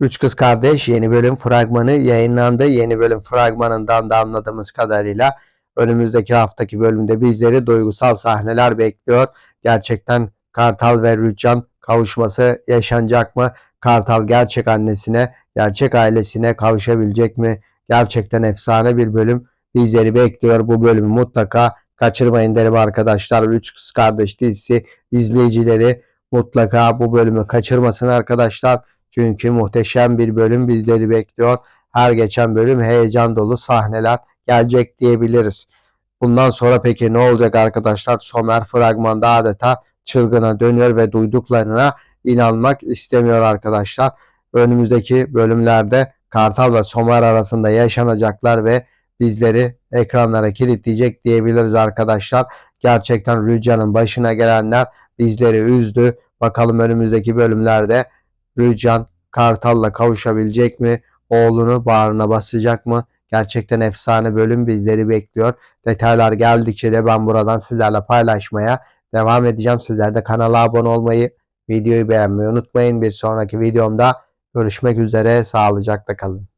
Üç Kız Kardeş yeni bölüm fragmanı yayınlandı. Yeni bölüm fragmanından da anladığımız kadarıyla önümüzdeki haftaki bölümde bizleri duygusal sahneler bekliyor. Gerçekten Kartal ve Rüçhan kavuşması yaşanacak mı? Kartal gerçek annesine, gerçek ailesine kavuşabilecek mi? Gerçekten efsane bir bölüm bizleri bekliyor. Bu bölümü mutlaka kaçırmayın derim arkadaşlar. Üç Kız Kardeş dizisi izleyicileri mutlaka bu bölümü kaçırmasın arkadaşlar. Çünkü muhteşem bir bölüm bizleri bekliyor. Her geçen bölüm heyecan dolu sahneler gelecek diyebiliriz. Bundan sonra peki ne olacak arkadaşlar? Somer fragmanda adeta çılgına dönüyor ve duyduklarına inanmak istemiyor arkadaşlar. Önümüzdeki bölümlerde Kartal ve Somer arasında yaşanacaklar ve bizleri ekranlara kilitleyecek diyebiliriz arkadaşlar. Gerçekten Rüçhan'ın başına gelenler bizleri üzdü. Bakalım önümüzdeki bölümlerde Rüçhan Kartal'la kavuşabilecek mi? Oğlunu bağrına basacak mı? Gerçekten efsane bölüm bizleri bekliyor. Detaylar geldikçe de ben buradan sizlerle paylaşmaya devam edeceğim. Sizler de kanala abone olmayı, videoyu beğenmeyi unutmayın. Bir sonraki videomda görüşmek üzere. Sağlıcakla kalın.